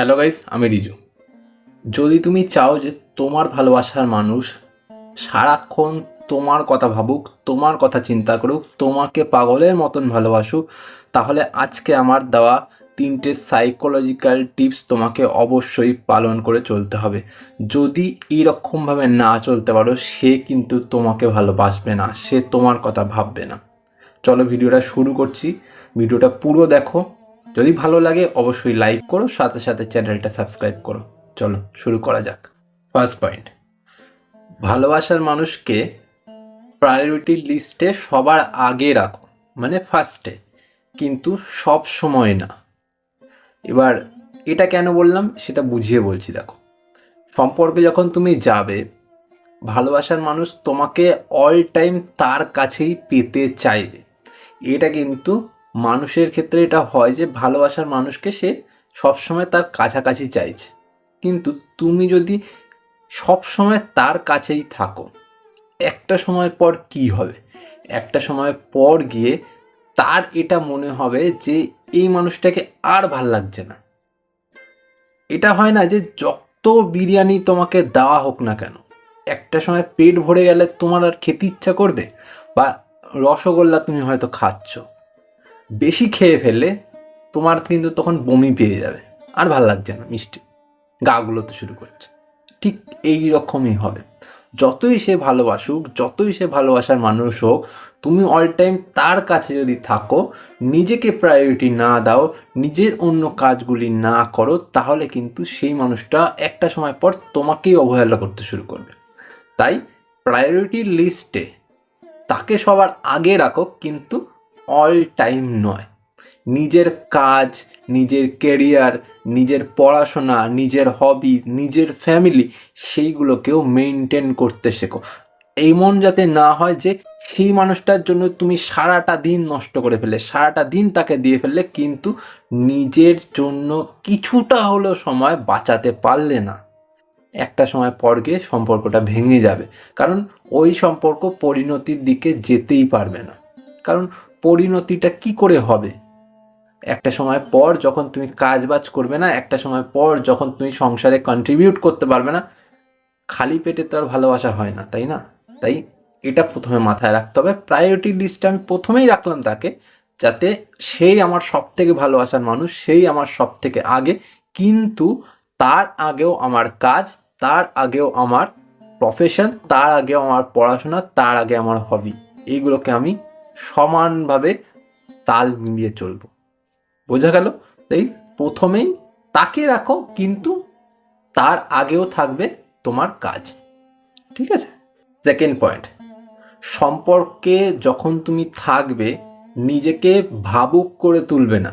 Hello guys আমি রিজু। যদি তুমি চাও যে তোমার ভালোবাসার মানুষ সারাক্ষণ তোমার কথা ভাবুক, তোমার কথা চিন্তা করুক, তোমাকে পাগলের মতন ভালোবাসুক, তাহলে আজকে আমার দেওয়া তিনটে সাইকোলজিক্যাল টিপস তোমাকে অবশ্যই পালন করে চলতে হবে। যদি এইরকমভাবে না চলতে পারো, সে কিন্তু তোমাকে ভালোবাসবে না, সে তোমার কথা ভাববে না। চলো ভিডিওটা শুরু করছি। ভিডিওটা পুরো দেখো যদি ভালো লাগে, অবশ্যই লাইক করো, সাথে সাথে চ্যানেলটা সাবস্ক্রাইব করো। চলো, শুরু করা যাক। ফার্স্ট পয়েন্ট ভালোবাসার মানুষকে প্রায়োরিটি লিস্টে সবার আগে রাখো মানে ফার্স্টে কিন্তু সব সময় না। এবার, এটা কেন বললাম? সেটা বুঝিয়ে বলছি, দেখো। সম্পর্কে যখন তুমি যাবে, ভালোবাসার মানুষ তোমাকে অল টাইম তার কাছেই পেতে চাইবে। এটা কিন্তু মানুষের ক্ষেত্রে এটা হয় যে ভালোবাসার মানুষকে সে সবসময় তার কাছাকাছি চাইছে। কিন্তু তুমি যদি সবসময় তার কাছেই থাকো, একটা সময় পর কি হবে? একটা সময় পর গিয়ে তার এটা মনে হবে যে এই মানুষটাকে আর ভালো লাগছে না। এটা হয় না যে যত বিরিয়ানি তোমাকে দেওয়া হোক না কেন, একটা সময় পেট ভরে গেলে তোমার আর খেতে ইচ্ছা করবে? বা রসগোল্লা তুমি হয়তো খাচ্ছ। বেশি খেয়ে ফেললে তোমার কিন্তু তখন বমি পেয়ে যাবে। আর ভালো লাগছে না, মিষ্টি। গাগুলো তো শুরু করছে। ঠিক এই রকমই হবে। যতই সে ভালোবাসুক, যতই সে ভালোবাসার মানুষ হোক, তুমি অল টাইম তার কাছে যদি থাকো, নিজেকে প্রায়োরিটি না দাও, নিজের অন্য কাজগুলি না করো, তাহলে কিন্তু সেই মানুষটা একটা সময় পর তোমাকেই অবহেলা করতে শুরু করবে। তাই প্রায়োরিটি লিস্টে তাকে সবার আগে রাখো, কিন্তু অল টাইম নয়। নিজের কাজ, নিজের কেরিয়ার নিজের পড়াশোনা, নিজের হবি নিজের ফ্যামিলি সেইগুলোকেও মেনটেন করতে শেখো। এমন যাতে না হয় যে সেই মানুষটার জন্য তুমি সারাটা দিন নষ্ট করে ফেললে, সারাটা দিন তাকে দিয়ে ফেললে কিন্তু নিজের জন্য কিছুটা হলেও সময় বাঁচাতে পারলে না। একটা সময় পর গিয়ে সম্পর্কটা ভেঙে যাবে। কারণ ওই সম্পর্ক পরিণতির দিকে যেতেই পারবে না। কারণ পরিণতিটা কি করে হবে? একটা সময় পর যখন তুমি কাজ বাজ করবে না, একটা সময় পর যখন তুমি সংসারে কন্ট্রিবিউট করতে পারবে না, খালি পেটে তো আর ভালোবাসা হয় না, তাই না? তাই এটা প্রথমে মাথায় রাখতে হবে। প্রায়োরিটি লিস্টে আমি প্রথমেই রাখলাম তাকে, যাতে সেই আমার সব থেকে ভালোবাসার মানুষ, সেই আমার সব থেকে আগে, কিন্তু তার আগেও আমার কাজ, তার আগেও আমার প্রফেশন তার আগেও আমার পড়াশোনা, তার আগে আমার হবি এইগুলোকে আমি সমানভাবে তাল মিলিয়ে চলবো। বোঝা গেল? তাই প্রথমেই তাকে রাখো, কিন্তু তার আগেও থাকবে তোমার কাজ। ঠিক আছে? সেকেন্ড পয়েন্ট সম্পর্কে যখন তুমি থাকবে, নিজেকে ভাবুক করে তুলবে না।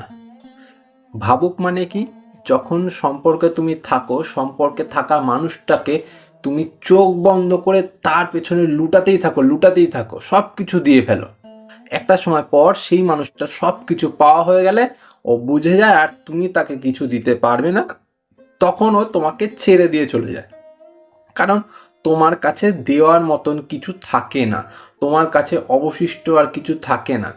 ভাবুক মানে কি? যখন সম্পর্কে তুমি থাকো, সম্পর্কে থাকা মানুষটাকে তুমি চোখ বন্ধ করে তার পেছনে লুটাতেই থাকো লুটাতেই থাকো সব কিছু দিয়ে ফেলো। একটা সময় পর সেই মানুষটা সব কিছু পাওয়া হয়ে গেলে ও বুঝে যায় আর তুমি তাকে কিছু দিতে পারবে না, তখন ও তোমাকে ছেড়ে দিয়ে চলে যায়। কারণ তোমার কাছে দেওয়ার মতন কিছু থাকে না, তোমার কাছে অবশিষ্ট আর কিছু থাকে না।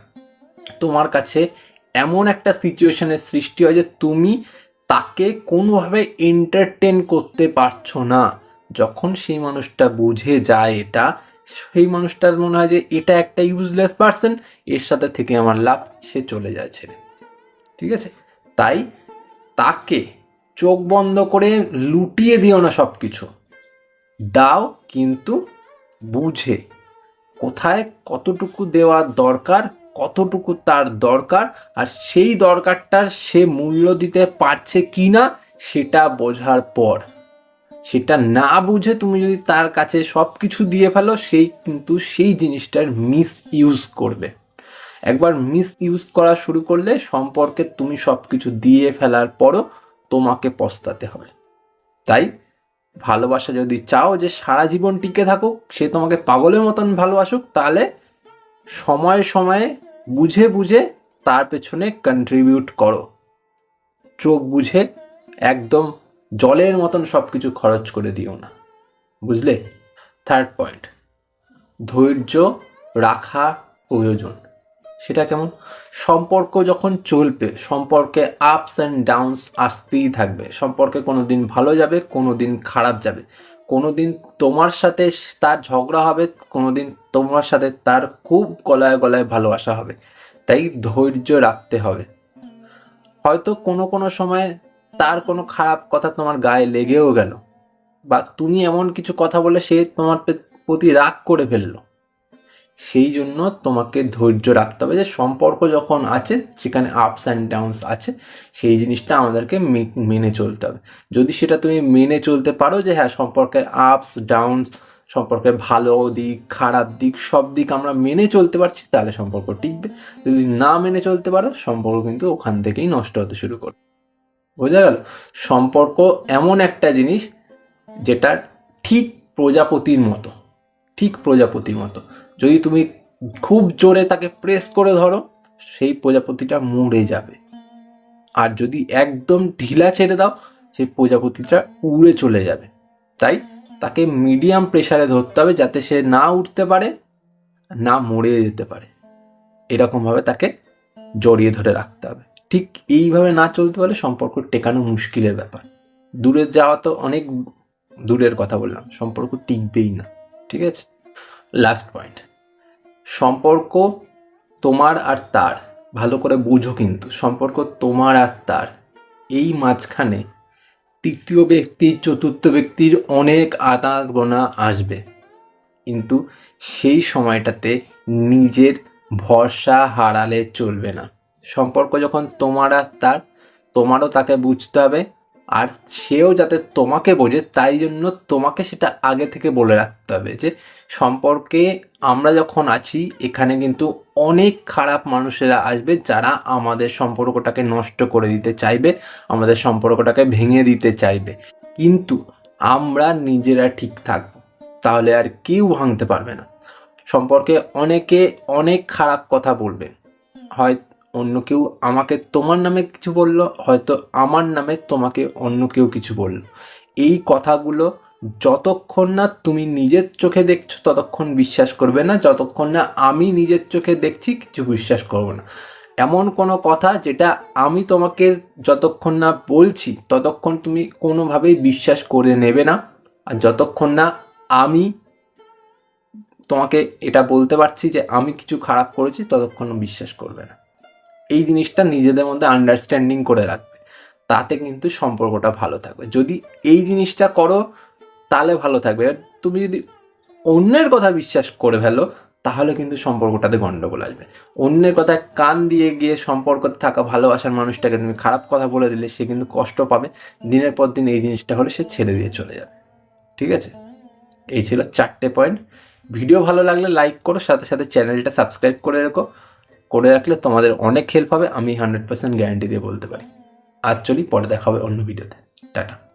তোমার কাছে এমন একটা সিচুয়েশনের সৃষ্টি হয় যে তুমি তাকে কোনোভাবে এন্টারটেন করতে পারছ না। যখন সেই মানুষটা বুঝে যায় এটা সেই মানুষটার মনে হয় যে এটা একটা ইউজলেস পার্সন এর সাথে থেকে আমার লাভ, সে চলে যাচ্ছে। ঠিক আছে? তাই তাকে চোখ বন্ধ করে লুটিয়ে দিও না সব কিছু দাও কিন্তু বুঝে কোথায় কতটুকু দেওয়ার দরকার, কতটুকু তার দরকার, আর সেই দরকারটার সে মূল্য দিতে পারছে কি না সেটা বোঝার পর। সেটা না বুঝে তুমি যদি তার কাছে সব কিছু দিয়ে ফেলো, সেই কিন্তু সেই জিনিসটার মিস ইউজ করবে। একবার মিস ইউজ করা শুরু করলে সম্পর্কে তুমি সব কিছু দিয়ে ফেলার পরও তোমাকে পস্তাতে হবে। তাই ভালোবাসা যদি চাও যে সারা জীবন টিকে থাকুক, সে তোমাকে পাগলের মতন ভালোবাসুক, তাহলে সময়ে সময়ে বুঝে বুঝে তার পেছনে কন্ট্রিবিউট করো। চোখ বুঝে একদম জলের মতন সব কিছু খরচ করে দিও না। বুঝলে? থার্ড পয়েন্ট ধৈর্য রাখা প্রয়োজন। সেটা কেমন? সম্পর্ক যখন চলবে, সম্পর্কে আপস অ্যান্ড ডাউনস আসতেই থাকবে। সম্পর্কে কোনো দিন ভালো যাবে কোনো দিন খারাপ যাবে। কোনো দিন তোমার সাথে তার ঝগড়া হবে কোনো দিন তোমার সাথে তার খুব গলায় গলায় ভালোবাসা হবে। তাই ধৈর্য রাখতে হবে। হয়তো কোনো কোনো সময় তার কোনো খারাপ কথা তোমার গায়ে লেগেও গেল? বা তুমি এমন কিছু কথা বলে সে তোমার প্রতি রাগ করে ফেলল? সেই জন্য তোমাকে ধৈর্য রাখতে হবে যে সম্পর্ক যখন আছে, সেখানে আপস অ্যান্ড ডাউনস আছে, সেই জিনিসটা আমাদেরকে মেনে চলতে হবে। যদি সেটা তুমি মেনে চলতে পারো যে হ্যাঁ সম্পর্কের আপস ডাউনস সম্পর্কের ভালো দিক, খারাপ দিক, সব দিক আমরা মেনে চলতে পারছি, তাহলে সম্পর্ক টিকবে। যদি না মেনে চলতে পারো, সম্পর্ক কিন্তু ওখান থেকেই নষ্ট হতে শুরু করবে। বোঝা গেল? সম্পর্ক এমন একটা জিনিস যেটা ঠিক প্রজাপতির মতো, ঠিক প্রজাপতির মতো। যদি তুমি খুব জোরে তাকে প্রেস করে ধরো, সেই প্রজাপতিটা মরে যাবে। আর যদি একদম ঢিলা ছেড়ে দাও, সেই প্রজাপতিটা উড়ে চলে যাবে। তাই তাকে মিডিয়াম প্রেশারে ধরতে হবে যাতে সে না উঠতে পারে, না মরে যেতে পারে। এরকমভাবে তাকে জড়িয়ে ধরে রাখতে হবে। ঠিক এইভাবে না চলতে পারলে সম্পর্ক টেকানো মুশকিলের ব্যাপার। দূরে যাওয়া তো অনেক দূরের কথা বললাম, সম্পর্ক টিকবেই না, ঠিক আছে? লাস্ট পয়েন্ট সম্পর্ক তোমার আর তার, ভালো করে বুঝো কিন্তু, সম্পর্ক তোমার আর তার। এই মাঝখানে তৃতীয় ব্যক্তি, চতুর্থ ব্যক্তির অনেক আদান গোনা আসবে। কিন্তু সেই সময়টাতে নিজের ভরসা হারালে চলবে না। সম্পর্ক যখন তোমার আর তার, তোমারও তাকে বুঝতে হবে, আর সেও যাতে তোমাকে বোঝে, তাই জন্য তোমাকে সেটা আগে থেকে বলে রাখতে হবে যে সম্পর্কে আমরা যখন আছি, এখানে কিন্তু অনেক খারাপ মানুষেরা আসবে যারা আমাদের সম্পর্কটাকে নষ্ট করে দিতে চাইবে, আমাদের সম্পর্কটাকে ভেঙে দিতে চাইবে। কিন্তু আমরা নিজেরা ঠিক থাকব তাহলে আর কেউ ভাঙতে পারবে না। সম্পর্কে অনেকে অনেক খারাপ কথা বলবে। হয় অন্য কেউ আমাকে তোমার নামে কিছু বলল, হয়তো আমার নামে তোমাকে অন্য কেউ কিছু বলল। এই কথাগুলো যতক্ষণ না তুমি নিজের চোখে দেখছ, ততক্ষণ বিশ্বাস করবে না। যতক্ষণ না আমি নিজের চোখে দেখছি, কিছু বিশ্বাস করব না। এমন কোনো কথা যেটা আমি তোমাকে যতক্ষণ না বলছি, ততক্ষণ তুমি কোনোভাবেই বিশ্বাস করে নেবে না। আর যতক্ষণ না আমি তোমাকে এটা বলতে পারছি যে আমি কিছু খারাপ করেছি, ততক্ষণ বিশ্বাস করবে না। এই জিনিসটা নিজেদের মধ্যে আন্ডারস্ট্যান্ডিং করে রাখবে। তাতে কিন্তু সম্পর্কটা ভালো থাকবে। যদি এই জিনিসটা করো, তাহলে ভালো থাকবে। তুমি যদি অন্যের কথা বিশ্বাস করে ফেলো, তাহলে কিন্তু সম্পর্কটাতে গণ্ডগোল আসবে। অন্যের কথায় কান দিয়ে গিয়ে সম্পর্ক থাকা ভালোবাসার মানুষটাকে তুমি খারাপ কথা বলে দিলে, সে কিন্তু কষ্ট পাবে। দিনের পর দিন এই জিনিসটা হলে সে ছেড়ে দিয়ে চলে যাবে। ঠিক আছে? এই ছিল চারটে পয়েন্ট ভিডিও ভালো লাগলে লাইক করো, সাথে সাথে চ্যানেলটা সাবস্ক্রাইব করে রেখো। করে রাখলে তোমাদের অনেক হেল্প হবে, আমি হান্ড্রেড পার্সেন্ট গ্যারান্টি দিয়ে বলতে পারি। আর চলি, পরে দেখা হবে অন্য ভিডিওতে টাটা।